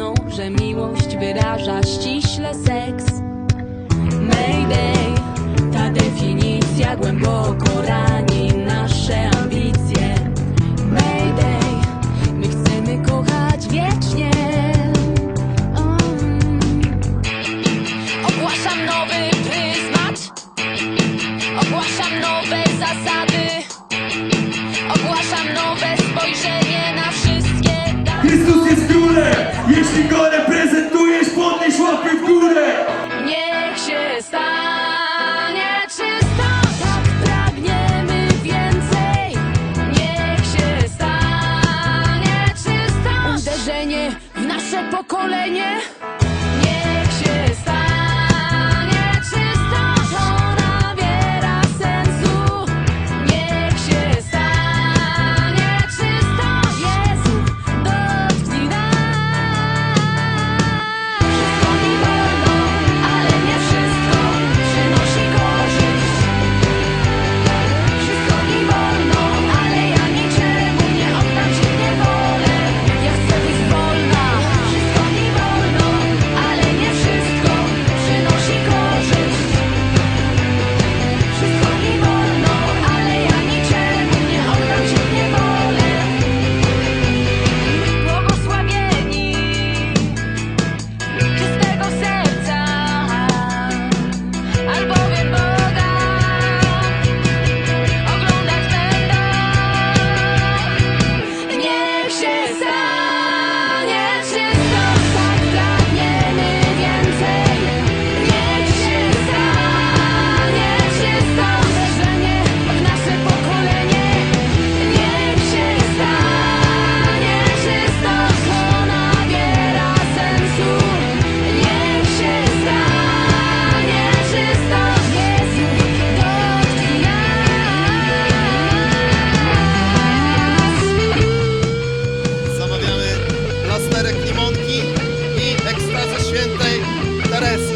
mną, że miłość wyraża ściśle seks. Mayday, ta definicja głęboko rani nasze ambicje. Mayday, my chcemy kochać wiecznie. Um. Ogłaszam nowy pryzmat, ogłaszam nowe zasady, ogłaszam nowe pokolenie świętej Teresy.